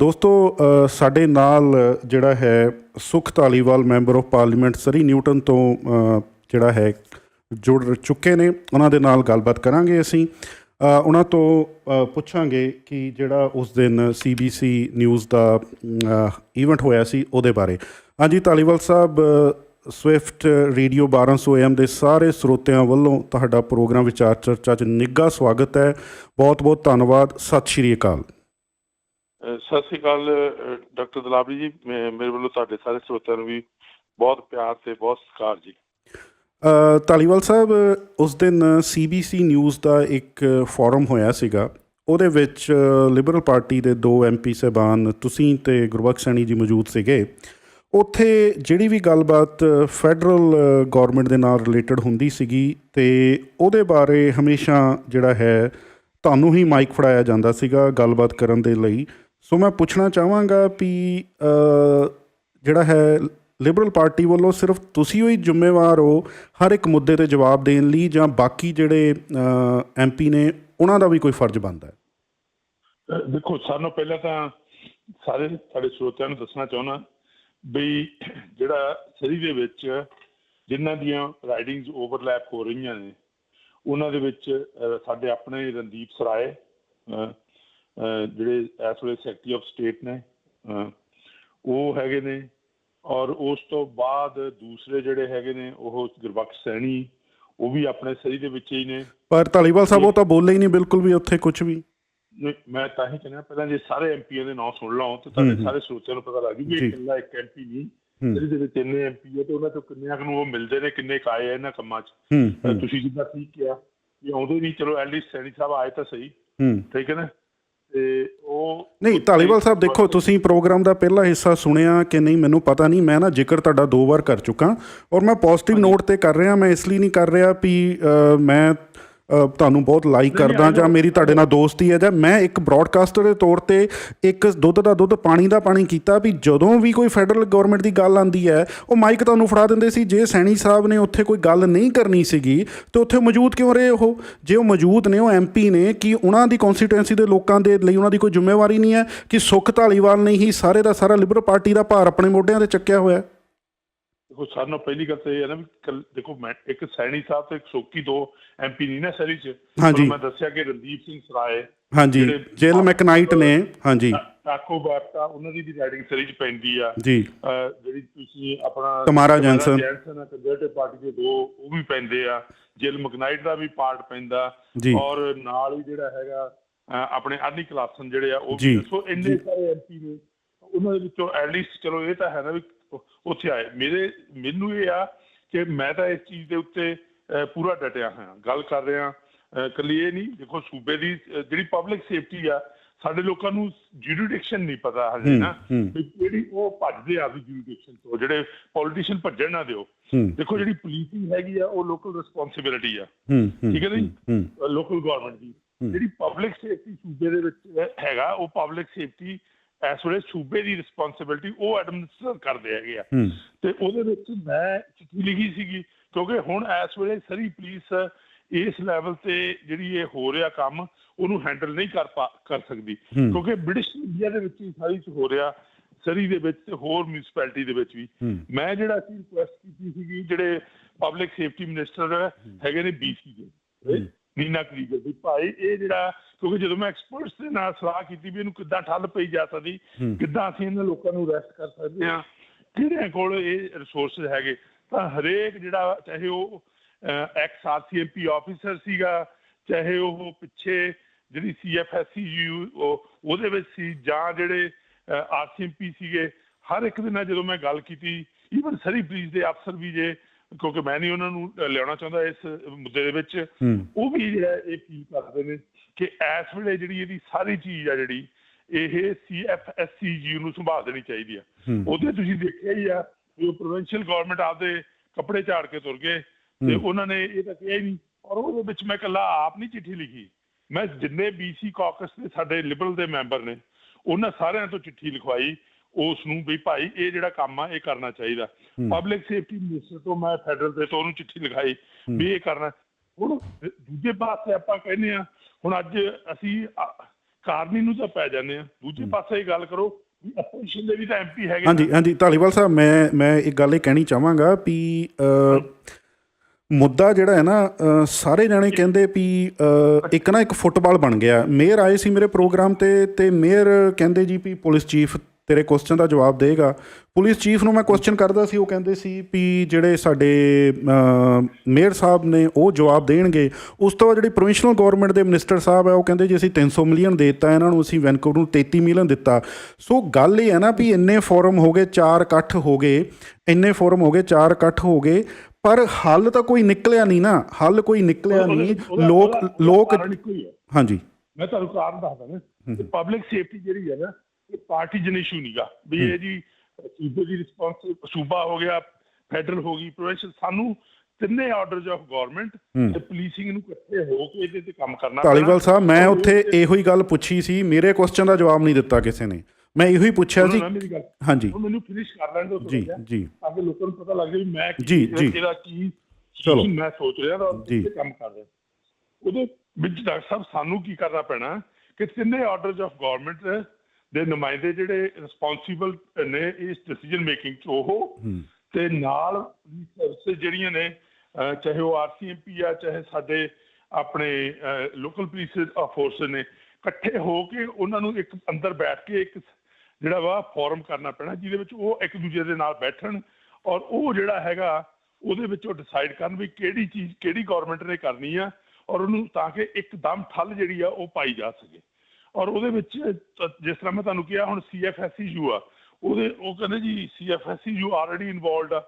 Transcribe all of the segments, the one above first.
ਦੋਸਤੋ ਸਾਡੇ ਨਾਲ ਜਿਹੜਾ ਹੈ Sukh Dhaliwal member of parliament Surrey Newton ਤੋਂ ਜਿਹੜਾ ਹੈ ਜੁੜ ਚੁੱਕੇ ਨੇ। ਉਹਨਾਂ ਦੇ ਨਾਲ ਗੱਲਬਾਤ ਕਰਾਂਗੇ ਅਸੀਂ। ਉਹਨਾਂ ਤੋਂ ਪੁੱਛਾਂਗੇ ਕਿ ਜਿਹੜਾ ਉਸ ਦਿਨ ਸੀਬੀਸੀ ਨਿਊਜ਼ ਦਾ ਇਵੈਂਟ ਹੋਇਆ ਸੀ, ਉਹਦੇ ਬਾਰੇ। ਹਾਂਜੀ, Dhaliwal sahib Swift Radio 1200 AM ਦੇ ਸਾਰੇ ਸਰੋਤਿਆਂ ਵੱਲੋਂ ਤੁਹਾਡਾ ਪ੍ਰੋਗਰਾਮ ਵਿਚਾਰ ਚਰਚਾ 'ਚ ਨਿੱਘਾ ਸਵਾਗਤ ਹੈ। ਬਹੁਤ ਬਹੁਤ ਧੰਨਵਾਦ। ਸਤਿ ਸ਼੍ਰੀ ਅਕਾਲ। ਸਤਿ ਸ੍ਰੀ ਅਕਾਲ ਡਾਕਟਰ ਦਲਾਵਰੀ ਜੀ ਮੈਂ- ਮੇਰੇ ਵੱਲੋਂ ਤੁਹਾਡੇ ਸਾਰੇ ਸਰੋਤਿਆਂ ਨੂੰ ਵੀ ਬਹੁਤ ਪਿਆਰ ਤੇ ਬਹੁਤ ਸਤਿਕਾਰ ਜੀ। ਅ, ਧਾਲੀਵਾਲ ਸਾਹਿਬ ਉਸ ਦਿਨ ਸੀਬੀਸੀ ਨਿਊਜ਼ ਦਾ ਇੱਕ ਫੋਰਮ ਹੋਇਆ ਸੀਗਾ। ਉਹਦੇ ਵਿੱਚ ਲਿਬਰਲ ਪਾਰਟੀ ਦੇ ਦੋ ਐਮਪੀ ਸਹਿਬਾਨ ਤੁਸੀਂ ਤੇ ਗੁਰਬਖਸ਼ ਸੈਣੀ ਜੀ ਮੌਜੂਦ ਸੀਗੇ। ਉੱਥੇ ਜਿਹੜੀ ਵੀ ਗੱਲਬਾਤ ਫੈਡਰਲ ਗਵਰਨਮੈਂਟ ਦੇ ਨਾਲ ਰਿਲੇਟਡ ਹੁੰਦੀ ਸੀਗੀ ਤੇ ਉਹਦੇ ਬਾਰੇ ਹਮੇਸ਼ਾ ਜਿਹੜਾ ਹੈ ਤੁਹਾਨੂੰ ਹੀ ਮਾਈਕ ਫੜਾਇਆ ਜਾਂਦਾ ਸੀਗਾ ਗੱਲਬਾਤ ਕਰਨ ਦੇ ਲਈ। ਸੋ ਮੈਂ ਪੁੱਛਣਾ ਚਾਹਾਂਗਾ ਵੀ ਜਿਹੜਾ ਹੈ ਲਿਬਰਲ ਪਾਰਟੀ ਵੱਲੋਂ ਸਿਰਫ ਤੁਸੀਂ ਹੀ ਜ਼ਿੰਮੇਵਾਰ ਹੋ ਹਰ ਇੱਕ ਮੁੱਦੇ ਤੇ ਜਵਾਬ ਦੇਣ ਲਈ ਜਾਂ ਬਾਕੀ ਜਿਹੜੇ ਐਮਪੀ ਨੇ ਉਹਨਾਂ ਦਾ ਵੀ ਕੋਈ ਫਰਜ਼ ਬਣਦਾ ਹੈ? ਅਹ ਦੇਖੋ, ਸਾਨੂੰ ਪਹਿਲਾਂ ਤਾਂ ਸਾਰੇ ਸਾਡੇ ਸਰੋਤਿਆਂ ਨੂੰ ਦੱਸਣਾ ਚਾਹੁੰਦਾ ਵੀ ਜਿਹੜਾ ਸਰੀ ਦੇ ਵਿੱਚ ਜਿਨ੍ਹਾਂ ਦੀਆਂ ਰਾਈਡਿੰਗਸ ਓਵਰਲੈਪ ਹੋ ਰਹੀਆਂ ਨੇ, ਉਹਨਾਂ ਦੇ ਵਿੱਚ ਸਾਡੇ ਆਪਣੇ ਰਣਦੀਪ ਸਰਾਏ ਜਿਹੜੇ ਇਸ ਵੇਲੇ ਸੈਕਟਰੀ ਆਫ ਸਟੇਟ ਨੇ ਉਹ ਹੈਗੇ ਨੇ ਔਰ ਉਸ ਤੋਂ ਬਾਅਦ ਦੂਸਰੇ ਜਿਹੜੇ ਹੈਗੇ ਨੇ ਉਹ ਗੁਰਬਖਸ਼ ਸੈਣੀ ਉਹ ਵੀ ਆਪਣੇ ਸਰੀ ਦੇ ਵਿੱਚ ਹੀ ਨੇ। ਪਰ ਧਾਲੀਵਾਲ ਸਾਹਿਬ ਉਹ ਤਾਂ ਬੋਲੇ ਹੀ ਨਹੀਂ ਬਿਲਕੁਲ ਵੀ ਉੱਥੇ ਕੁਝ ਵੀ। ਮੈਂ ਤਾਂ ਹੀ ਕਹਿੰਦਾ ਪਹਿਲਾਂ ਜੇ ਸਾਰੇ ਐਮਪੀਆਂ ਦੇ ਨਾਮ ਸੁਣ ਲਓ ਤੇ ਤੁਹਾਡੇ। ਸਾਰੇ ਸਰੋਤਿਆਂ ਨੂੰ ਪਤਾ ਲੱਗ ਜੂ ਕਿ। ਇਕੱਲਾ ਇੱਕ ਐਮਪੀ ਨਹੀਂ ਜਿਹਦੇ ਵਿੱਚ ਇੰਨੇ ਐਮਪੀ ਹੈ ਤੇ ਉਹਨਾਂ ਤੋਂ ਕਿੰਨਿਆਂ ਨੂੰ ਉਹ ਮਿਲਦੇ ਨੇ ਕਿੰਨੇ ਕੁ ਆਏ ਆ ਇਹਨਾਂ ਕੰਮਾਂ 'ਚ। ਤੁਸੀਂ ਜਿੱਦਾਂ ਠੀਕ ਕਿਹਾ ਕਿ ਆਉਂਦੇ ਨਹੀਂ ਚਲੋ ਐਟਲੀਸਟ ਸੈਣੀ ਸਾਹਿਬ ਆਏ ਤਾਂ ਸਹੀ। ਠੀਕ ਹੈ ਨਾ? ਤੇ ਉਹ ਨਹੀਂ ਧਾਲੀਵਾਲ ਸਾਹਿਬ ਦੇਖੋ ਤੁਸੀਂ ਪ੍ਰੋਗਰਾਮ ਦਾ ਪਹਿਲਾ ਹਿੱਸਾ ਸੁਣਿਆ ਕਿ ਨਹੀਂ ਮੈਨੂੰ ਪਤਾ ਨਹੀਂ ਮੈਂ ਨਾ ਜ਼ਿਕਰ ਤੁਹਾਡਾ ਦੋ ਵਾਰ ਕਰ ਚੁੱਕਾ ਔਰ ਮੈਂ ਪੋਜ਼ਿਟਿਵ ਨੋਟ ਤੇ ਕਰ ਰਿਹਾ ਮੈਂ ਇਸ ਲਈ ਨਹੀਂ ਕਰ ਰਿਹਾ ਵੀ ਮੈਂ ਤੁਹਾਨੂੰ ਬਹੁਤ ਲਾਈਕ ਕਰਦਾ ਜਾਂ ਮੇਰੀ ਤੁਹਾਡੇ ਨਾਲ ਦੋਸਤੀ ਹੈ ਜਾਂ ਮੈਂ ਇੱਕ ਬ੍ਰੌਡਕਾਸਟਰ ਦੇ ਤੌਰ ਤੇ ਇੱਕ ਦੁੱਧ ਦਾ ਦੁੱਧ ਪਾਣੀ ਦਾ ਪਾਣੀ ਕੀਤਾ ਵੀ ਜਦੋਂ ਵੀ ਕੋਈ ਫੈਡਰਲ ਗਵਰਨਮੈਂਟ ਦੀ ਗੱਲ ਆਂਦੀ ਹੈ ਉਹ ਮਾਈਕ ਤੁਹਾਨੂੰ ਫੜਾ ਦਿੰਦੇ ਸੀ ਜੇ ਸੈਣੀ ਸਾਹਿਬ ਨੇ ਉੱਥੇ ਕੋਈ ਗੱਲ ਨਹੀਂ ਕਰਨੀ ਸੀਗੀ ਤੇ ਉੱਥੇ ਮੌਜੂਦ ਕਿਉਂ ਰਹੇ ਉਹ? ਜੇ ਉਹ ਮੌਜੂਦ ਨੇ ਉਹ ਐਮਪੀ ਨੇ ਕਿ ਉਹਨਾਂ ਦੀ ਕਨਸਟੀਟੂਐਂਸੀ ਦੇ ਲੋਕਾਂ ਦੇ ਲਈ ਉਹਨਾਂ ਦੀ ਕੋਈ ਜ਼ਿੰਮੇਵਾਰੀ ਨਹੀਂ ਹੈ ਕਿ ਸੁਖ ਧਾਲੀਵਾਲ ਨੇ ਹੀ ਸਾਰੇ ਦਾ ਸਾਰਾ ਲਿਬਰਲ ਪਾਰਟੀ ਦਾ ਭਾਰ ਆਪਣੇ ਮੋਢਿਆਂ ਤੇ ਚੱਕਿਆ ਹੋਇਆ ਹੈ? ਦੇਖੋ ਸਾਨੂੰ ਪਹਿਲੀ ਗੱਲ ਤਾਂ ਇਹ ਹੈ ਨਾ ਵੀ ਕੱਲ- ਦੇਖੋ ਮੈਂ ਇੱਕ ਸੈਣੀ ਸਾਹਿਬ ਤੇ ਇੱਕ ਸੋਕੀ ਦੋ ਐਮਪੀ ਨਹੀਂ ਨਾ ਸਰੀ 'ਚ ਹਾਂਜੀ। ਤੁਹਾਨੂੰ ਮੈਂ ਦੱਸਿਆ ਕਿ ਰਣਦੀਪ ਸਿੰਘ ਸਰਾਏ ਹਾਂਜੀ। ਜਿਹੜੇ- ਜੇਲ ਮੈਕਨਾਈਟ ਨੇ। ਹਾਂਜੀ। ਟਾਕੋ ਬਾਰਤਾ ਉਹਨਾਂ ਦੀ ਵੀ ਰਾਈਡਿੰਗ ਸਰੀ 'ਚ ਪੈਂਦੀ ਆ। ਜੀ। ਅਹ ਜਿਹੜੀ ਤੁਸੀਂ ਆਪਣਾ Tamara Jensen. Jensen conservative party ਦੇ ਦੋ ਉਹ ਵੀ ਪੈਂਦੇ ਆ। ਜਿਲ ਮਕਨਾਈਟ ਦਾ ਵੀ ਪਾਰਟ ਪੈਂਦਾ। ਜੀ। ਔਰ ਨਾਲ ਹੀ ਜਿਹੜਾ ਹੈਗਾ ਅਹ ਆਪਣੇ ਅਰਨੀ ਕਲਾਸਨ ਜਿਹੜੇ ਆ ਉਹ ਜੀ, ਵੀ ਸੋ ਇੰਨੇ ਸਾਰੇ ਐਮਪੀ ਨੇ। ਉਹਨਾਂ ਦੇ ਵਿੱਚੋਂ ਐਟਲੀਸਟ ਚਲੋ ਇਹ ਤਾਂ ਹੈ ਨਾ ਵੀ ਉੱਥੇ ਆਏ। ਮੇਰੇ ਮੈਨੂੰ ਇਹ ਆ ਕਿ ਮੈਂ ਤਾਂ ਇਸ ਚੀਜ਼ ਦੇ ਉੱਤੇ ਪੂਰਾ ਡਟਿਆ ਹਾਂ ਗੱਲ ਕਰ ਰਿਹਾ ਇਕੱਲੀ ਇਹ ਨਹੀਂ ਦੇਖੋ ਸੂਬੇ ਦੀ ਜਿਹੜੀ ਪਬਲਿਕ ਸੇਫਟੀ ਆ ਸਾਡੇ ਲੋਕਾਂ ਨੂੰ ਜੁਡੀਡਿਕਸ਼ਨ ਨਹੀਂ ਪਤਾ ਹਜੇ ਨਾ। ਜਿਹੜੀ ਉਹ ਭੱਜਦੇ ਆ ਵੀ ਜੁਡੀਡਿਕਸ਼ਨ ਤੋਂ ਜਿਹੜੇ ਪੋਲੀਟੀਸ਼ੀਅਨ ਭੱਜਣ ਨਾ ਦਿਓ। ਦੇਖੋ ਜਿਹੜੀ ਪੁਲਿਸਿੰਗ ਹੈਗੀ ਆ ਉਹ ਲੋਕਲ ਰਿਸਪੌਂਸਿਬਿਲਿਟੀ ਆ। ਠੀਕ ਹੈ ਜੀ? ਲੋਕਲ ਗਵਰਨਮੈਂਟ ਦੀ। ਜਿਹੜੀ ਪਬਲਿਕ ਸੇਫਟੀ ਸੂਬੇ ਦੇ ਵਿੱਚ ਹੈਗਾ ਉਹ ਪਬਲਿਕ ਸੇਫਟੀ ਇਸ ਵੇਲੇ ਸੂਬੇ ਦੀ ਰਿਸਪੌਂਸਿਬਿਲਿਟੀ ਉਹ ਐਡਮਿਨਿਸਟਰ ਕਰਦੇ ਹੈਗੇ ਆ। ਤੇ ਉਹਦੇ ਵਿੱਚ ਮੈਂ ਚਿੱਠੀ ਲਿਖੀ ਸੀਗੀ ਕਿਉਂਕਿ ਹੁਣ ਇਸ ਵੇਲੇ ਸਰੀ ਪੁਲਿਸ ਇਸ ਲੈਵਲ ਤੇ ਜਿਹੜੀ ਇਹ ਹੋ ਰਿਹਾ ਕੰਮ ਉਹਨੂੰ ਹੈਂਡਲ ਨਹੀਂ ਕਰ ਪਾ ਕਰ ਸਕਦੀ। ਕਿਉਂਕਿ ਬ੍ਰਿਟਿਸ਼ ਇੰਡੀਆ ਦੇ ਵਿੱਚ ਹੀ ਸਾਰੀ ਚ ਹੋ ਰਿਹਾ ਸਰੀ ਦੇ ਵਿੱਚ ਤੇ ਹੋਰ ਮਿਊਨਿਸਪੈਲਿਟੀ ਦੇ ਵਿੱਚ ਵੀ। ਮੈਂ ਜਿਹੜਾ ਸੀ ਰਿਕੁਐਸਟ ਕੀਤੀ ਸੀਗੀ ਜਿਹੜੇ ਪਬਲਿਕ ਸੇਫਟੀ ਮਿਨਿਸਟਰ ਹੈਗੇ ਨੇ ਬੀਸੀ ਦੇ ਨੀਨਾ ਕਰੀਗਰ ਵੀ ਭਾਈ ਇਹ ਜਿਹੜਾ ਕਿਉਂਕਿ ਜਦੋਂ ਮੈਂ ਐਕਸਪਰਟਸ ਦੇ ਨਾਲ ਸਲਾਹ ਕੀਤੀ ਵੀ ਇਹਨੂੰ ਕਿੱਦਾਂ ਠੱਲ ਪਈ ਜਾ ਸਕਦੀ। ਕਿੱਦਾਂ ਅਸੀਂ ਇਹਨਾਂ ਲੋਕਾਂ ਨੂੰ ਅਰੈਸਟ ਕਰ ਸਕਦੇ ਹਾਂ। ਕਿਹੜਿਆਂ ਕੋਲ ਇਹ ਰਿਸੋਰਸਸ ਹੈਗੇ? ਤਾਂ ਹਰੇਕ ਜਿਹੜਾ ਚਾਹੇ ਉਹ ਐਕਸ ਆਰਸੀਐਮਪੀ ਆਫੀਸਰ ਸੀਗਾ ਚਾਹੇ ਉਹ ਪਿੱਛੇ ਜਿਹੜੀ ਸੀਐਫਐਸਸੀਯੂ ਉਹਦੇ ਵਿੱਚ ਸੀ ਜਾਂ ਜਿਹੜੇ ਆਰਸੀਐਮਪੀ ਸੀਗੇ ਹਰ ਇੱਕ ਦੇ ਨਾਲ ਜਦੋਂ ਮੈਂ ਗੱਲ ਕੀਤੀ ਈਵਨ ਸਰੀ ਪੁਲਿਸ ਦੇ ਅਫਸਰ ਵੀ ਜੇ ਕਿਉਂਕਿ ਮੈਂ ਨਹੀਂ ਉਹਨਾਂ ਨੂੰ ਲਿਆਉਣਾ ਚਾਹੁੰਦਾ ਇਸ ਮੁੱਦੇ ਦੇ ਵਿੱਚ। ਉਹ ਵੀ ਜਿਹੜਾ ਇਹ ਫੀਲ ਕਰਦੇ ਨੇ ਕਿ ਇਸ ਵੇਲੇ ਜਿਹੜੀ ਇਹਦੀ ਸਾਰੀ ਚੀਜ਼ ਆ ਜਿਹੜੀ ਇਹ ਸੀਐਫਐਸਸੀਯੂ ਨੂੰ ਸੰਭਾਲ ਦੇਣੀ ਚਾਹੀਦੀ ਆ। ਉਹਦੇ ਤੁਸੀਂ ਦੇਖਿਆ ਹੀ ਆ ਉਹ ਪ੍ਰੋਵਿੰਸ਼ੀਅਲ ਗਵਰਨਮੈਂਟ ਆਪਦੇ ਕੱਪੜੇ ਝਾੜ ਕੇ ਤੁਰ ਗਏ ਤੇ ਉਹਨਾਂ ਨੇ ਇਹ ਤਾਂ ਕਿਹਾ ਹੀ ਨਹੀਂ। ਔਰ ਉਹਦੇ ਵਿੱਚ ਮੈਂ ਇਕੱਲਾ ਆਪ ਨਹੀਂ ਚਿੱਠੀ ਲਿਖੀ। ਮੈਂ ਜਿੰਨੇ ਬੀਸੀ ਕਾਕਸ ਦੇ ਸਾਡੇ ਲਿਬਰਲ ਦੇ ਮੈਂਬਰ ਨੇ ਉਹਨਾਂ ਸਾਰਿਆਂ ਤੋਂ ਚਿੱਠੀ ਲਿਖਵਾਈ ਉਸ ਨੂੰ ਵੀ ਭਾਈ ਇਹ ਜਿਹੜਾ ਕੰਮ ਆ ਇਹ ਕਰਨਾ ਚਾਹੀਦਾ। ਪਬਲਿਕ ਸੇਫਟੀ ਮਿਨਿਸਟਰ ਤੋਂ ਮੈਂ ਫੈਡਰਲ ਦੇ ਤੋਂ ਉਹਨੂੰ ਚਿੱਠੀ ਲਿਖਾਈ ਵੀ ਇਹ ਕਰਨਾ। ਹੁਣ ਦੂਜੇ ਪਾਸੇ ਆਪਾਂ ਕਹਿੰਦੇ ਆ ਹੁਣ ਅੱਜ ਅਸੀਂ ਕਾਰਨੀ ਨੂੰ ਤਾਂ ਪੈ ਜਾਂਦੇ ਆ। ਦੂਜੇ ਪਾਸੇ ਇਹ ਗੱਲ ਕਰੋ ਵੀ ਆਪੋਜੀਸ਼ਨ ਦੇ ਵੀ ਤਾਂ ਐਮਪੀ ਹੈਗੇ ਹਾਂਜੀ ਹਾਂਜੀ ਧਾਲੀਵਾਲ ਸਾਹਿਬ ਮੈਂ ਮੈਂ ਇੱਕ ਗੱਲ ਇਹ ਕਹਿਣੀ ਚਾਹਾਂਗਾ ਵੀ ਮੁੱਦਾ ਜਿਹੜਾ ਹੈ ਨਾ ਸਾਰੇ ਜਾਣੇ ਕਹਿੰਦੇ ਵੀ ਇੱਕ ਨਾ ਇੱਕ ਫੁੱਟਬਾਲ ਬਣ ਗਿਆ। ਮੇਅਰ ਆਏ ਸੀ ਮੇਰੇ ਪ੍ਰੋਗਰਾਮ ਤੇ ਤੇ ਮੇਅਰ ਕਹਿੰਦੇ ਜੀ ਵੀ ਪੁਲਿਸ ਚੀਫ ਤੇਰੇ ਕੁਐਸਚਨ ਦਾ ਜਵਾਬ ਦੇਗਾ। ਪੁਲਿਸ ਚੀਫ ਨੂੰ ਮੈਂ ਕੁਐਸਚਨ ਕਰਦਾ ਸੀ ਉਹ ਕਹਿੰਦੇ ਸੀ ਵੀ ਜਿਹੜੇ ਸਾਡੇ ਮੇਅਰ ਸਾਹਿਬ ਨੇ ਉਹ ਜਵਾਬ ਦੇਣਗੇ। ਉਸ ਤੋਂ ਬਾਅਦ ਜਿਹੜੀ ਪ੍ਰੋਵਿੰਸ਼ਨਲ ਗਵਰਨਮੈਂਟ ਦੇ ਮਿਨਿਸਟਰ ਸਾਹਿਬ ਹੈ ਉਹ ਕਹਿੰਦੇ ਜੀ ਅਸੀਂ 300 ਮਿਲੀਅਨ ਦੇ ਦਿੱਤਾ ਇਹਨਾਂ ਨੂੰ ਅਸੀਂ ਵੈਨਕੂਵਰ ਨੂੰ 33 ਮਿਲੀਅਨ ਦਿੱਤਾ। ਸੋ ਗੱਲ ਇਹ ਹੈ ਨਾ ਵੀ ਇੰਨੇ ਫੋਰਮ ਹੋ ਗਏ ਚਾਰ ਇਕੱਠ ਹੋ ਗਏ ਇੰਨੇ ਫੋਰਮ ਹੋ ਗਏ ਚਾਰ ਇਕੱਠ ਹੋ ਗਏ ਪਰ ਹੱਲ ਤਾਂ ਕੋਈ ਨਿਕਲਿਆ ਨਹੀਂ ਨਾ। ਹੱਲ ਕੋਈ ਨਿਕਲਿਆ ਨਹੀਂ। ਲੋਕ ਲੋਕ ਹਾਂਜੀ। ਮੈਂ ਤੁਹਾਨੂੰ ਕਾਰਨ ਦੱਸਦਾ ਨਾ। ਪਬਲਿਕ ਸੇਫਟੀ ਜਿਹੜੀ ਹੈ ਨਾ ਇਹ ਪਾਰਟੀਜਨ ਇਸ਼ੂ ਨਹੀਂਗਾ ਵੀ ਇਹ ਜੀ ਸੂਬੇ ਦੀ ਰਿਸਪੌਂਸ ਸੂਬਾ ਹੋ ਗਿਆ ਫੈਡਰਲ ਹੋ ਗਈ ਪ੍ਰੋਵਿੰਸ਼ਲ ਸਾਨੂੰ ਤਿੰਨੇ ਆਰਡਰਸ ਆਫ ਗਵਰਨਮੈਂਟ ਤੇ ਪੁਲਿਸਿੰਗ ਨੂੰ ਇਕੱਠੇ ਹੋ ਕੇ ਇਹਦੇ ਤੇ ਕੰਮ ਕਰਨਾ ਧਾਲੀਵਾਲ। ਸਾਹਿਬ ਮੈਂ ਉੱਥੇ ਇਹੋ ਹੀ ਗੱਲ ਪੁੱਛੀ ਸੀ ਮੇਰੇ ਕੁਐਸਚਨ ਦਾ ਜਵਾਬ ਨਹੀਂ ਦਿੱਤਾ ਕਿਸੇ ਨੇ। ਮੈਂ ਇਹੋ ਹੀ ਪੁੱਛਿਆ ਸੀ। ਹਾਂਜੀ। ਉਹ ਮੈਨੂੰ ਫਿਨਿਸ਼ ਕਰ ਲੈਣ ਦਿਓ ਜੀ ਜੀ। ਤਾਂ ਕਿ ਲੋਕਾਂ ਨੂੰ ਪਤਾ ਲੱਗ ਜਾਵੇ ਮੈਂ ਕੀ- ਜੀ, ਜੀ। ਇਹਦਾ ਕੀ ਚਲੋ। ਮੈਂ ਸੋਚ ਰਿਹਾ ਤਾਂ। ਤੇ ਕੰਮ ਕਰ ਰਿਹਾ। ਉਹਦੇ ਵਿੱਚ ਡਾਕਟਰ ਸਾਹਿਬ ਸਾਨੂੰ ਕੀ ਕਰਨਾ ਪੈਣਾ ਕਿ ਤਿੰਨੇ ਆਰਡਰਸ ਆਫ ਗਵਰਨਮੈਂਟ ਦੇ ਨੁਮਾਇੰਦੇ ਜਿਹੜੇ ਰਿਸਪੌਂਸੀਬਲ ਨੇ ਇਸ ਡਿਸੀਜਨ ਮੇਕਿੰਗ ਚ ਉਹ ਤੇ ਨਾਲ ਸਰਵਿਸ ਜਿਹੜੀਆਂ ਨੇ ਚਾਹੇ ਉਹ ਆਰਸੀਐਮਪੀ ਆ ਚਾਹੇ ਸਾਡੇ ਆਪਣੇ ਲੋਕਲ ਪੁਲਿਸ ਫੋਰਸ ਨੇ ਇਕੱਠੇ ਹੋ ਕੇ ਉਹਨਾਂ ਨੂੰ ਇੱਕ ਅੰਦਰ ਬੈਠ ਕੇ ਇੱਕ ਜਿਹੜਾ ਵਾ ਫੋਰਮ ਕਰਨਾ ਪੈਣਾ ਜਿਹਦੇ ਵਿੱਚ ਉਹ ਇੱਕ ਦੂਜੇ ਦੇ ਨਾਲ ਬੈਠਣ ਔਰ ਉਹ ਜਿਹੜਾ ਹੈਗਾ ਉਹਦੇ ਵਿੱਚ ਉਹ ਡਿਸਾਈਡ ਕਰਨ ਵੀ ਕਿਹੜੀ ਚੀਜ਼ ਕਿਹੜੀ ਗਵਰਨਮੈਂਟ ਨੇ ਕਰਨੀ ਆ ਔਰ ਉਹਨੂੰ ਤਾਂ ਕਿ ਇੱਕਦਮ ਠੱਲ ਜਿਹੜੀ ਆ ਉਹ ਪਾਈ ਜਾ ਸਕੇ। ਔਰ ਉਹਦੇ ਵਿੱਚ ਜਿਸ ਤਰ੍ਹਾਂ ਮੈਂ ਤੁਹਾਨੂੰ ਕਿਹਾ, ਹੁਣ ਸੀਐਫਐਸਯੂ ਆ। ਉਹਦੇ, ਉਹ ਕਹਿੰਦੇ ਜੀ ਸੀਐਫਐਸਯੂ ਆਲਰੇਡੀ ਇਨਵੋਲਡ ਆ।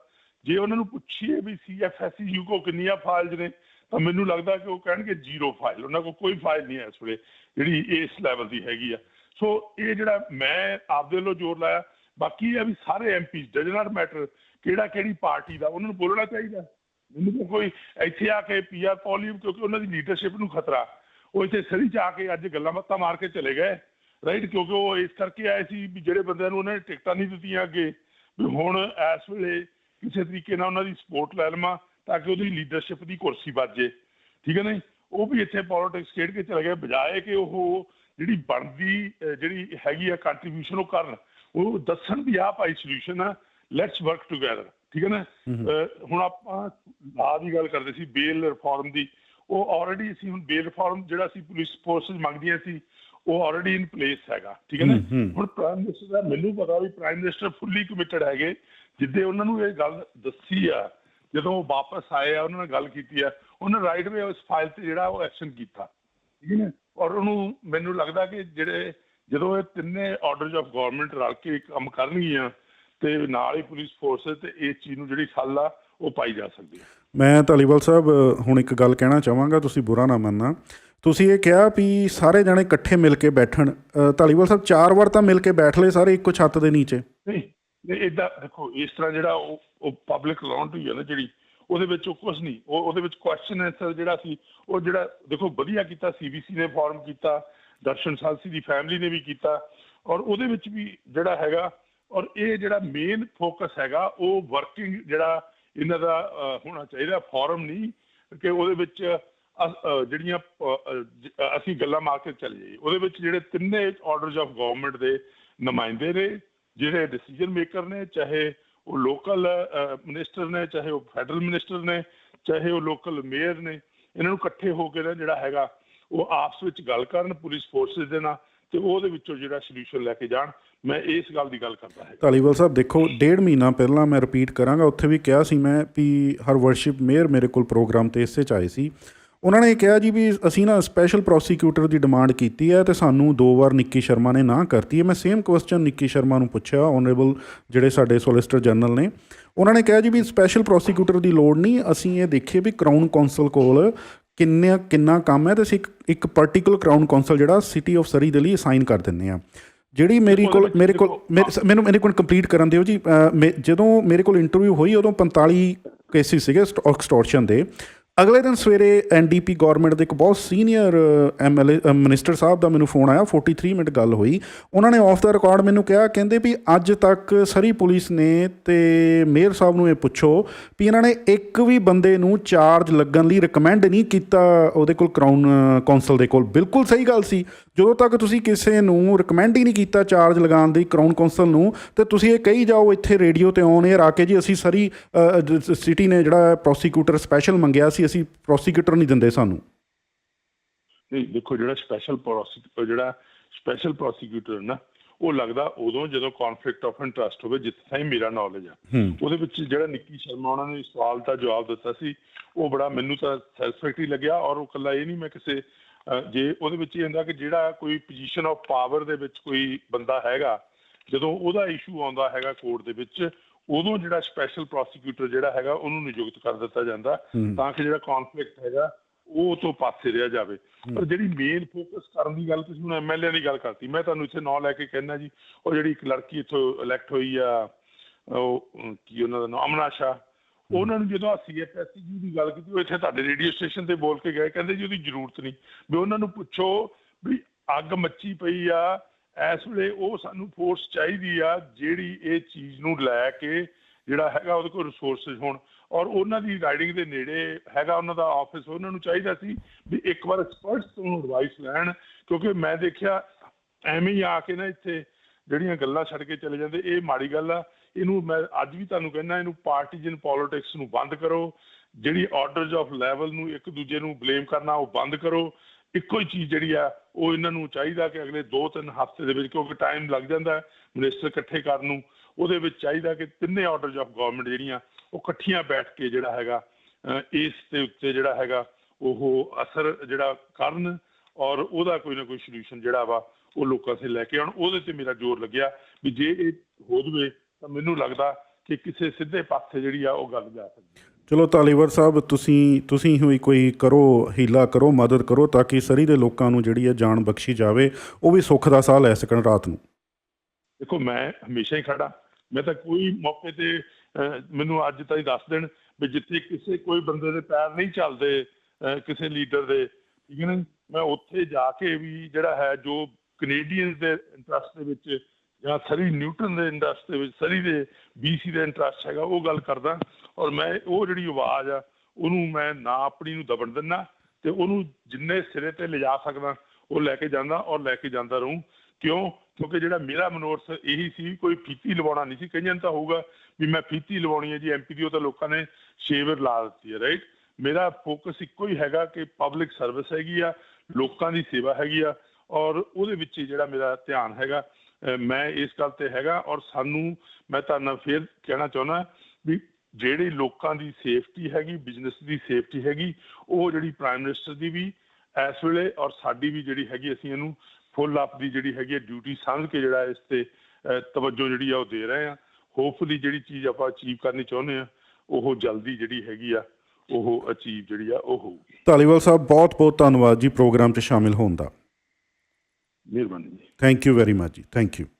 ਜੇ ਉਹਨਾਂ ਨੂੰ ਪੁੱਛੀਏ ਵੀ ਸੀਐਫਐਸਯੂ ਕੋ ਕਿੰਨੀਆਂ ਫਾਈਲਸ ਨੇ, ਤਾਂ ਮੈਨੂੰ ਲੱਗਦਾ ਕਿ ਉਹ ਕਹਿਣਗੇ ਜ਼ੀਰੋ ਫਾਈਲ ਉਹਨਾਂ ਕੋਲ ਕੋਈ ਫਾਈਲ ਨਹੀਂ ਹੈ ਇਸ ਵੇਲੇ, ਜਿਹੜੀ ਇਸ ਲੈਵਲ ਦੀ ਹੈਗੀ ਆ। ਸੋ ਇਹ ਜਿਹੜਾ ਮੈਂ ਆਪਦੇ ਵੱਲੋਂ ਜ਼ੋਰ ਲਾਇਆ। ਬਾਕੀ ਇਹ ਵੀ ਸਾਰੇ ਐਮਪੀ ਡਜ ਨਾਟ ਮੈਟਰ ਕਿਹੜਾ ਕਿਹੜੀ ਪਾਰਟੀ ਦਾ, ਉਹਨਾਂ ਨੂੰ ਬੋਲਣਾ ਚਾਹੀਦਾ। ਮੈਨੂੰ ਕੋਈ ਇੱਥੇ ਆ ਕੇ ਪੀਆਰ ਪੋਲੀਅਮ ਕਿਉਂਕਿ ਉਹਨਾਂ ਦੀ ਲੀਡਰਸ਼ਿਪ ਨੂੰ ਖਤਰਾ। ਉਹ ਇੱਥੇ ਸਰੀ ਆ ਕੇ ਅੱਜ ਗੱਲਾਂ ਬਾਤਾਂ ਮਾਰ ਕੇ ਚਲੇ ਗਏ। ਰਾਈਟ ਕਿਉਂਕਿ ਉਹ ਇਸ ਕਰਕੇ ਆਏ ਸੀ ਵੀ ਜਿਹੜੇ ਬੰਦਿਆਂ ਨੂੰ ਉਹਨਾਂ ਨੇ ਟਿਕਟਾਂ ਨਹੀਂ ਦਿੱਤੀਆਂ ਅੱਗੇ ਵੀ ਹੁਣ ਇਸ ਵੇਲੇ ਕਿਸੇ ਤਰੀਕੇ ਨਾਲ ਉਹਨਾਂ ਦੀ ਸਪੋਰਟ ਲੈ ਲਵਾਂ ਤਾਂ ਕਿ ਉਹਦੀ ਲੀਡਰਸ਼ਿਪ ਦੀ ਕੁਰਸੀ ਵੱਜੇ ਠੀਕ ਹੈ ਨਾ ਉਹ ਵੀ ਇੱਥੇ ਪੋਲਿਟਿਕਸ ਖੇਡ ਕੇ ਚਲੇ ਗਏ ਬਜਾਏ ਕਿ ਉਹ ਜਿਹੜੀ ਬਣਦੀ ਜਿਹੜੀ ਹੈਗੀ ਆ ਕੰਟਰੀਬਿਊਸ਼ਨ ਉਹ ਕਰਨ ਉਹ ਦੱਸਣ ਵੀ ਆ ਭਾਈ ਸੋਲੂਸ਼ਨ ਆ ਲੈਟਸ ਵਰਕ ਟੁਗੇਦਰ ਠੀਕ ਹੈ ਨਾ? ਹੁਣ ਆਪਾਂ ਲਾ ਦੀ ਗੱਲ ਕਰਦੇ ਸੀ ਬੇਲ ਰਿਫਾਰਮ ਦੀ। ਉਹ ਆਲਰੇਡੀ ਅਸੀਂ ਹੁਣ ਬੇਲ ਰਿਫਾਰਮ ਜਿਹੜਾ ਸੀ ਪੁਲਿਸ ਫੋਰਸਸ ਮੰਗਦੀਆਂ ਸੀ ਉਹ ਆਲਰੇਡੀ ਇਨ ਪਲੇਸ ਹੈਗਾ ਠੀਕ ਹੈ ਨਾ? ਹੁਣ ਪ੍ਰਾਈਮ ਮਿਨਿਸਟਰ ਦਾ ਮੈਨੂੰ ਪਤਾ ਵੀ ਪ੍ਰਾਈਮ ਮਿਨਿਸਟਰ ਫੁੱਲੀ ਕਮਿਟਡ ਹੈਗੇ ਜਿੱਦੇ ਉਹਨਾਂ ਨੂੰ ਇਹ ਗੱਲ ਦੱਸੀ ਆ ਜਦੋਂ ਉਹ ਵਾਪਸ ਆਏ ਆ ਉਹਨਾਂ ਨਾਲ ਗੱਲ ਕੀਤੀ ਆ ਉਹਨਾਂ ਰਾਈਟ ਵੇ ਉਸ ਫਾਈਲ ਤੇ ਜਿਹੜਾ ਉਹ ਐਕਸ਼ਨ ਕੀਤਾ ਠੀਕ ਹੈ ਨਾ? ਔਰ ਉਹਨੂੰ ਮੈਨੂੰ ਲੱਗਦਾ ਕਿ ਜਿਹੜੇ ਜਦੋਂ ਇਹ ਤਿੰਨੇ ਆਰਡਰਸ ਆਫ ਗਵਰਨਮੈਂਟ ਰਲ ਕੇ ਕੰਮ ਕਰਨਗੀਆਂ ਤੇ ਨਾਲ ਹੀ ਪੁਲਿਸ ਫੋਰਸ ਤੇ ਇਸ ਚੀਜ਼ ਨੂੰ ਜਿਹੜੀ ਠੱਲ ਆ ਉਹ ਪਾਈ ਜਾ ਸਕਦੀ ਹੈ ਮੈਂ ਧਾਲੀਵਾਲ ਸਾਹਿਬ ਹੁਣ ਇੱਕ ਗੱਲ ਕਹਿਣਾ ਚਾਹਾਂਗਾ, ਤੁਸੀਂ ਬੁਰਾ ਨਾ ਮੰਨਣਾ। ਤੁਸੀਂ ਇਹ ਕਿਹਾ ਵੀ ਸਾਰੇ ਜਣੇ ਇਕੱਠੇ ਮਿਲ ਕੇ ਬੈਠਣ। ਧਾਲੀਵਾਲ ਸਾਹਿਬ, ਚਾਰ ਵਾਰ ਤਾਂ ਮਿਲ ਕੇ ਬੈਠ ਲਏ ਸਾਰੇ, ਇੱਕੋ ਛੱਤ ਦੇ ਨੀਚੇ। ਨਹੀਂ ਨਹੀਂ ਇਦਾਂ ਦੇਖੋ, ਇਸ ਤਰ੍ਹਾਂ ਜਿਹੜਾ ਉਹ ਪਬਲਿਕ ਅਕਾਊਂਟ ਹੈ ਨਾ ਜਿਹੜੀ, ਉਹਦੇ ਵਿੱਚ ਉਹ ਕੁਝ ਨਹੀਂ। ਉਹ, ਉਹਦੇ ਵਿੱਚ ਕੁਐਸਚਨ ਆਨਸਰ ਜਿਹੜਾ ਸੀ, ਉਹ ਜਿਹੜਾ ਦੇਖੋ, ਵਧੀਆ ਕੀਤਾ ਸੀਬੀਸੀ ਨੇ ਫਾਰਮ ਕੀਤਾ, ਦਰਸ਼ਨ ਸਾਲਸੀ ਦੀ ਫੈਮਿਲੀ ਨੇ ਵੀ ਕੀਤਾ, ਔਰ ਉਹਦੇ ਵਿੱਚ ਵੀ ਜਿਹੜਾ ਹੈਗਾ, ਔਰ ਇਹ ਜਿਹੜਾ ਮੇਨ ਫੋਕਸ ਹੈਗਾ, ਉਹ ਵਰਕਿੰਗ ਜਿਹੜਾ ਇਹਨਾਂ ਦਾ ਹੋਣਾ ਚਾਹੀਦਾ ਫੋਰਮ ਨਹੀਂ ਕਿ ਉਹਦੇ ਵਿੱਚ ਜਿਹੜੀਆਂ ਅਸੀਂ ਗੱਲਾਂ ਮਾਰ ਕੇ ਚੱਲ ਜਾਈਏ। ਉਹਦੇ ਵਿੱਚ ਜਿਹੜੇ ਤਿੰਨੇ ਆਰਡਰਸ ਆਫ ਗਵਰਨਮੈਂਟ ਦੇ ਨੁਮਾਇੰਦੇ ਨੇ, ਜਿਹੜੇ ਡਿਸੀਜਨ ਮੇਕਰ ਨੇ, ਚਾਹੇ ਉਹ ਲੋਕਲ ਮਿਨਿਸਟਰ ਨੇ, ਚਾਹੇ ਉਹ ਫੈਡਰਲ ਮਿਨਿਸਟਰ ਨੇ, ਚਾਹੇ ਉਹ ਲੋਕਲ ਮੇਅਰ ਨੇ, ਇਹਨਾਂ ਨੂੰ ਇਕੱਠੇ ਹੋ ਕੇ ਨਾ ਜਿਹੜਾ ਹੈਗਾ, ਉਹ ਆਪਸ ਵਿੱਚ ਗੱਲ ਕਰਨ ਪੁਲਿਸ ਫੋਰਸਸ ਦੇ ਨਾਲ, ਤੇ ਉਹਦੇ ਵਿੱਚੋਂ ਜਿਹੜਾ ਸੋਲੂਸ਼ਨ ਲੈ ਕੇ ਜਾਣ। ਮੈਂ ਇਸ ਗੱਲ ਦੀ ਗੱਲ ਕਰਦਾ ਹਾਂ। ਧਾਲੀਵਾਲ ਸਾਹਿਬ, ਦੇਖੋ, ਡੇਢ ਮਹੀਨਾ ਪਹਿਲਾਂ ਮੈਂ ਰਿਪੀਟ ਕਰਾਂਗਾ। ਉੱਥੇ ਵੀ ਕਿਹਾ ਸੀ ਮੈਂ ਵੀ ਹਰ ਵਰਸ਼ਿਪ ਮੇਅਰ ਮੇਰੇ ਕੋਲ ਪ੍ਰੋਗਰਾਮ ਤੇ ਇਸੇ ਚ ਆਏ ਸੀ। ਉਹਨਾਂ ਨੇ ਕਿਹਾ ਜੀ ਵੀ ਅਸੀਂ ਨਾ ਸਪੈਸ਼ਲ ਪ੍ਰੋਸੀਕਿਊਟਰ ਦੀ ਡਿਮਾਂਡ ਕੀਤੀ ਹੈ ਤੇ ਸਾਨੂੰ ਦੋ ਵਾਰ ਨਿੱਕੀ ਸ਼ਰਮਾ ਨੇ ਨਾ ਕਰਤੀ ਹੈ। ਮੈਂ ਸੇਮ ਕੁਐਸਚਨ ਨਿੱਕੀ ਸ਼ਰਮਾ ਨੂੰ ਪੁੱਛਿਆ ਆਨਰੇਬਲ ਜਿਹੜੇ ਸਾਡੇ ਸੋਲਿਸਟਰ ਜਨਰਲ ਨੇ। ਉਹਨਾਂ ਨੇ ਕਿਹਾ ਜੀ ਵੀ ਸਪੈਸ਼ਲ ਪ੍ਰੋਸੀਕਿਊਟਰ ਦੀ ਲੋੜ ਨਹੀਂ, ਅਸੀਂ ਇਹ ਦੇਖੀਏ ਵੀ ਕਰਾਊਨ ਕੌਂਸਲ ਕੋਲ ਕਿੰਨਾ ਕਿੰਨਾ ਕੰਮ ਹੈ ਤੇ ਅਸੀਂ ਇੱਕ ਇੱਕ ਪਾਰਟਿਕੂਲਰ ਕਰਾਊਨ ਕੌਂਸਲ ਜਿਹੜਾ ਸਿਟੀ ਆਫ ਸਰੀ ਦੇ ਲਈ ਅਸਾਈਨ ਕਰ ਦਿੰਦੇ ਆ ਜਿਹੜੀ ਮੇਰੀ ਕੋਲ ਮੇਰੇ ਕੋਲ ਮੈਨੂੰ ਮੇਰੇ ਕੋਲ ਕੰਪਲੀਟ ਕਰਨ ਦਿਓ ਜੀ। ਜਦੋਂ ਮੇਰੇ ਕੋਲ ਇੰਟਰਵਿਊ ਹੋਈ ਉਦੋਂ 45 ਕੇਸਿਸ ਸੀਗੇ ਐਕਸਟੋਰਸ਼ਨ ਦੇ। ਅਗਲੇ ਦਿਨ ਸਵੇਰੇ ਐਨਡੀਪੀ ਗਵਰਨਮੈਂਟ ਦੇ ਇੱਕ ਬਹੁਤ ਸੀਨੀਅਰ ਐਮਐਲਏ ਮਿਨਿਸਟਰ ਸਾਹਿਬ ਦਾ ਮੈਨੂੰ ਫੋਨ ਆਇਆ 43 ਮਿੰਟ ਗੱਲ ਹੋਈ। ਉਹਨਾਂ ਨੇ ਆਫ ਦਾ ਰਿਕਾਰਡ ਮੈਨੂੰ ਕਿਹਾ, ਕਹਿੰਦੇ ਵੀ ਅੱਜ ਤੱਕ ਸਰੀ ਪੁਲਿਸ ਨੇ ਤੇ ਮੇਅਰ ਸਾਹਿਬ ਨੂੰ ਇਹ ਪੁੱਛੋ ਵੀ ਇਹਨਾਂ ਨੇ ਇੱਕ ਵੀ ਬੰਦੇ ਨੂੰ ਚਾਰਜ ਲੱਗਣ ਲਈ ਰეკਮੈਂਡ ਨਹੀਂ ਕੀਤਾ ਉਹਦੇ ਕੋਲ ਕਰਾਊਨ ਕਾਉਂਸਲ ਦੇ ਕੋਲ। ਬਿਲਕੁਲ ਸਹੀ ਗੱਲ ਸੀ। ਜਦੋਂ ਤੱਕ ਤੁਸੀਂ ਕਿਸੇ ਨੂੰ ਰეკਮੈਂਡ ਹੀ ਨਹੀਂ ਕੀਤਾ ਚਾਰਜ ਲਗਾਉਣ ਦੀ ਕਰਾਊਨ ਕਾਉਂਸਲ ਨੂੰ, ਤੇ ਤੁਸੀਂ ਇਹ ਕਹੀ ਜਾਓ ਇੱਥੇ ਰੇਡੀਓ ਤੇ ਆਉਣ ਇਹ ਆ ਕੇ ਜੀ ਅਸੀਂ ਸਰੀ ਸਿਟੀ ਨੇ ਜਿਹੜਾ ਪ੍ਰੋਸੀਕਿਊਟਰ ਸਪੈਸ਼ਲ ਮੰਗਿਆ ਸੀ ਅਸੀਂ ਪ੍ਰੋਸੀਕਿਊਟਰ ਨਹੀਂ ਦਿੰਦੇ ਸਾਨੂੰ। ਨਹੀਂ ਦੇਖੋ ਜਿਹੜਾ ਸਪੈਸ਼ਲ ਪ੍ਰੋਸੀਕਿਊਟਰ ਜਿਹੜਾ ਸਪੈਸ਼ਲ ਪ੍ਰੋਸੀਕਿਊਟਰ ਨਾ ਉਹ ਲੱਗਦਾ ਉਦੋਂ ਜਦੋਂ ਕਨਫਲਿਕਟ ਆਫ ਇੰਟਰਸਟ ਹੋਵੇ ਜਿੱਥੇ ਤਾਈਂ ਮੇਰਾ ਨੌਲੇਜ ਆ। ਉਹਦੇ ਵਿੱਚ ਜਿਹੜਾ ਨਿੱਕੀ ਸ਼ਰਮਾ ਉਹਨਾਂ ਨੇ ਸਵਾਲ ਦਾ ਜਵਾਬ ਦਿੱਤਾ ਸੀ ਉਹ ਬੜਾ ਮੈਨੂੰ ਤਾਂ ਸੈਟੀਸਫੈਕਟਰੀ ਲੱਗਿਆ ਔਰ ਉਹ ਕੱਲਾ ਇਹ ਨਹੀਂ ਮੈਂ ਕਿਸੇ ਜੇ ਉਹਦੇ ਵਿੱਚ ਇਹ ਹੁੰਦਾ ਕਿ ਜਿਹੜਾ ਕੋਈ ਪੋਜੀਸ਼ਨ ਆਫ ਪਾਵਰ ਦੇ ਵਿੱਚ ਕੋਈ ਬੰਦਾ ਹੈਗਾ ਜਦੋਂ ਉਹਦਾ ਇਸ਼ੂ ਆਉਂਦਾ ਹੈਗਾ ਕੋਰਟ ਦੇ ਵਿੱਚ ਉਦੋਂ ਜਿਹੜਾ ਸਪੈਸ਼ਲ ਪ੍ਰੋਸੀਕਿਊਟਰ ਜਿਹੜਾ ਹੈਗਾ ਉਹਨੂੰ ਨਿਯੁਕਤ ਕਰ ਦਿੱਤਾ ਜਾਂਦਾ। ਤਾਂ ਕਿ ਜਿਹੜਾ ਕਨਫਲਿਕਟ ਹੈਗਾ ਉਹ ਤੋਂ ਪਾਸੇ ਰਿਹਾ ਜਾਵੇ। ਪਰ ਜਿਹੜੀ ਮੇਨ ਫੋਕਸ ਕਰਨ ਦੀ ਗੱਲ ਤੁਸੀਂ ਹੁਣ ਐਮਐਲਏ ਦੀ ਗੱਲ ਕਰਤੀ ਮੈਂ ਤੁਹਾਨੂੰ ਇੱਥੇ ਨਾਂ ਲੈ ਕੇ ਕਹਿਣਾ ਜੀ। ਉਹ ਜਿਹੜੀ ਇੱਕ ਲੜਕੀ ਇੱਥੋਂ ਇਲੈਕਟ ਹੋਈ ਆ ਉਹ ਕੀ ਉਹਨਾਂ ਦਾ ਨਾਮ ਅਮਨਾ ਉਹਨਾਂ ਨੂੰ ਜਦੋਂ ਸੀਐਫਐਸਸੀ ਜੀ ਦੀ ਗੱਲ ਕੀਤੀ ਉਹ ਇੱਥੇ ਤੁਹਾਡੇ ਰੇਡੀਓ ਸਟੇਸ਼ਨ ਤੇ ਬੋਲ ਕੇ ਗਏ। ਕਹਿੰਦੇ ਜੀ ਉਹਦੀ ਜ਼ਰੂਰਤ ਨਹੀਂ। ਵੀ ਉਹਨਾਂ ਨੂੰ ਪੁੱਛੋ ਵੀ ਅੱਗ ਮੱਚੀ ਪਈ ਆ ਇਸ ਵੇਲੇ ਉਹ ਸਾਨੂੰ ਫੋਰਸ ਚਾਹੀਦੀ ਆ ਜਿਹੜੀ ਇਹ ਚੀਜ਼ ਨੂੰ ਲੈ ਕੇ ਜਿਹੜਾ ਹੈਗਾ ਉਹਦੇ ਕੋਲ ਰਿਸੋਰਸਸ ਹੋਣ। ਔਰ ਉਹਨਾਂ ਦੀ ਰਾਈਡਿੰਗ ਦੇ ਨੇੜੇ ਹੈਗਾ ਉਹਨਾਂ ਦਾ ਆਫਿਸ ਉਹਨਾਂ ਨੂੰ ਚਾਹੀਦਾ ਸੀ ਵੀ ਇੱਕ ਵਾਰ ਐਕਸਪਰਟਸ ਤੋਂ ਐਡਵਾਈਸ ਲੈਣ, ਕਿਉਂਕਿ ਮੈਂ ਦੇਖਿਆ ਐਵੇਂ ਹੀ ਆ ਕੇ ਨਾ ਇੱਥੇ ਜਿਹੜੀਆਂ ਗੱਲਾਂ ਛੱਡ ਕੇ ਚਲੇ ਜਾਂਦੇ, ਇਹ ਮਾੜੀ ਗੱਲ ਆ। ਇਹਨੂੰ ਮੈਂ ਅੱਜ ਵੀ ਤੁਹਾਨੂੰ ਕਹਿੰਦਾ, ਇਹਨੂੰ ਪਾਰਟੀਜਨ ਪੋਲਿਟਿਕਸ ਨੂੰ ਬੰਦ ਕਰੋ। ਜਿਹੜੀ ਆਰਡਰਸ ਆਫ ਲੈਵਲ ਨੂੰ ਇੱਕ ਦੂਜੇ ਨੂੰ ਬਲੇਮ ਕਰਨਾ, ਉਹ ਬੰਦ ਕਰੋ। ਇੱਕੋ ਹੀ ਚੀਜ਼ ਜਿਹੜੀ ਆ, ਉਹ ਇਹਨਾਂ ਨੂੰ ਚਾਹੀਦਾ ਕਿ ਅਗਲੇ 2-3 ਹਫ਼ਤੇ ਦੇ ਵਿੱਚ, ਕਿਉਂਕਿ ਟਾਈਮ ਲੱਗ ਜਾਂਦਾ ਮਿਨਿਸਟਰ ਇਕੱਠੇ ਕਰਨ ਨੂੰ, ਉਹਦੇ ਵਿੱਚ ਚਾਹੀਦਾ ਕਿ ਤਿੰਨੇ ਆਰਡਰਸ ਆਫ ਗਵਰਨਮੈਂਟ ਜਿਹੜੀਆਂ, ਉਹ ਇਕੱਠੀਆਂ ਬੈਠ ਕੇ ਜਿਹੜਾ ਹੈਗਾ ਇਸ ਦੇ ਉੱਤੇ ਜਿਹੜਾ ਹੈਗਾ, ਉਹ ਅਸਰ ਜਿਹੜਾ ਕਰਨ ਔਰ ਉਹਦਾ ਕੋਈ ਨਾ ਕੋਈ ਸੋਲੂਸ਼ਨ ਜਿਹੜਾ ਵਾ, ਉਹ ਲੋਕਾਂ ਸੇ ਲੈ ਕੇ ਆਉਣ। ਉਹਦੇ ਤੇ ਮੇਰਾ ਜ਼ੋਰ ਲੱਗਿਆ ਵੀ ਜੇ ਇਹ ਹੋ ਜਵੇ, ਤਾਂ ਮੈਨੂੰ ਲੱਗਦਾ ਕਿ ਕਿਸੇ ਸਿੱਧੇ ਪਾਸੇ ਜਿਹੜੀ ਆ, ਉਹ ਗੱਲ ਜਾ ਸਕਦੀ ਹੈ। ਚਲੋ ਤਾਲੀਵਰ ਸਾਹਿਬ, ਤੁਸੀਂ ਤੁਸੀਂ ਹੋਈ ਕੋਈ ਕਰੋ, ਹੀਲਾ ਕਰੋ, ਮਦਦ ਕਰੋ ਤਾਂ ਕਿ ਸਰੀ ਦੇ ਲੋਕਾਂ ਨੂੰ ਜਿਹੜੀ ਹੈ ਜਾਨ ਬਖਸ਼ੀ ਜਾਵੇ, ਉਹ ਵੀ ਸੁੱਖ ਦਾ ਸਾਹ ਲੈ ਸਕਣ ਰਾਤ ਨੂੰ। ਦੇਖੋ, ਮੈਂ ਹਮੇਸ਼ਾ ਹੀ ਖੜਾ। ਮੈਂ ਤਾਂ ਕੋਈ ਮੌਕੇ ਤੇ ਮੈਨੂੰ ਅੱਜ ਤਾਂ ਹੀ ਦੱਸ ਦੇਣ ਵੀ ਜਿੱਥੇ ਕਿਸੇ ਕੋਈ ਬੰਦੇ ਦੇ ਪੈਰ ਨਹੀਂ ਚੱਲਦੇ ਕਿਸੇ ਲੀਡਰ ਦੇ, ਠੀਕ ਹੈ ਨਾ? ਮੈਂ ਉੱਥੇ ਜਾ ਕੇ ਵੀ ਜਿਹੜਾ ਹੈ, ਜੋ ਕੈਨੇਡੀਅਨਸ ਦੇ ਇੰਟਰਸਟ ਦੇ ਵਿੱਚ ਜਾਂ ਸਰੀ ਨਿਊਟਨ ਦੇ ਇੰਟਰਸਟ ਦੇ ਵਿੱਚ, ਸਰੀ ਦੇ ਬੀਸੀ ਦੇ ਇੰਟਰਸਟ ਹੈਗਾ, ਉਹ ਗੱਲ ਕਰਦਾ। ਔਰ ਮੈਂ ਉਹ ਜਿਹੜੀ ਆਵਾਜ਼ ਆ, ਉਹਨੂੰ ਮੈਂ ਨਾ ਆਪਣੀ ਨੂੰ ਦਬਣ ਦਿੰਦਾ ਤੇ ਉਹਨੂੰ ਜਿੰਨੇ ਸਿਰੇ ਤੇ ਲਿਜਾ ਸਕਦਾ, ਉਹ ਲੈ ਕੇ ਜਾਂਦਾ ਔਰ ਲੈ ਕੇ ਜਾਂਦਾ ਰਹੂੰ। ਕਿਉਂ? ਕਿਉਂਕਿ ਜਿਹੜਾ ਮੇਰਾ ਮਨੋਰਥ ਇਹੀ ਸੀ, ਕੋਈ ਫੀਤੀ ਲਵਾਉਣਾ ਨਹੀਂ ਸੀ। ਕਈਆਂ ਤਾਂ ਹੋਊਗਾ ਵੀ ਮੈਂ ਫੀਤੀ ਲਵਾਉਣੀ ਹੈ ਜੀ ਐਮਪੀ ਦੀ, ਉਹ ਤਾਂ ਲੋਕਾਂ ਨੇ ਸ਼ੇਵਰ ਲਾ ਦਿੱਤੀ ਹੈ ਰਾਈਟ ਮੇਰਾ ਫੋਕਸ ਇੱਕੋ ਹੀ ਹੈਗਾ ਕਿ ਪਬਲਿਕ ਸਰਵਿਸ ਹੈਗੀ ਆ, ਲੋਕਾਂ ਦੀ ਸੇਵਾ ਹੈਗੀ ਆ, ਔਰ ਉਹਦੇ ਵਿੱਚ ਜਿਹੜਾ ਮੇਰਾ ਧਿਆਨ ਹੈਗਾ ਮੈਂ ਇਸ ਗੱਲ ਤੇ ਹੈਗਾ, ਔਰ ਸਾਨੂੰ ਮੈਂ ਤੁਹਾਨੂੰ ਨਾਲ ਫੇਰ ਕਹਿਣਾ ਚਾਹੁੰਦਾ ਵੀ ਜਿਹੜੀ ਲੋਕਾਂ ਦੀ ਸੇਫਟੀ ਹੈਗੀ ਬਿਜ਼ਨਸ ਦੀ ਸੇਫਟੀ ਹੈਗੀ ਉਹ ਜਿਹੜੀ ਪ੍ਰਾਈਮ ਮਿਨਿਸਟਰ ਦੀ ਵੀ ਇਸ ਵੇਲੇ ਔਰ ਸਾਡੀ ਵੀ ਜਿਹੜੀ ਹੈਗੀ ਅਸੀਂ ਇਹਨੂੰ ਫੁੱਲ ਅਪ ਦੀ ਜਿਹੜੀ ਹੈਗੀ ਡਿਊਟੀ ਸਮਝ ਕੇ ਜਿਹੜਾ ਇਸ ਤੇ ਤਵੱਜੋ ਜਿਹੜੀ ਆ ਉਹ ਦੇ ਰਹੇ ਆ ਹੋਪਫੁਲੀ ਜਿਹੜੀ ਚੀਜ਼ ਆਪਾਂ ਅਚੀਵ ਕਰਨੀ ਚਾਹੁੰਦੇ ਆ ਉਹ ਜਲਦੀ ਜਿਹੜੀ ਹੈਗੀ ਆ ਉਹ ਅਚੀਵ ਜਿਹੜੀ ਆ ਉਹ ਹੋਊਗੀ। ਤਾਲੀਵਾਲ ਸਾਹਿਬ ਬਹੁਤ ਬਹੁਤ ਧੰਨਵਾਦ ਜੀ ਪ੍ਰੋਗਰਾਮ 'ਚ ਸ਼ਾਮਿਲ ਹੋਣ ਦਾ। ਮਿਹਰਬਾਨੀ ਜੀ। ਥੈਂਕ ਯੂ ਵੈਰੀ ਮਚ ਜੀ ਥੈਂਕ ਯੂ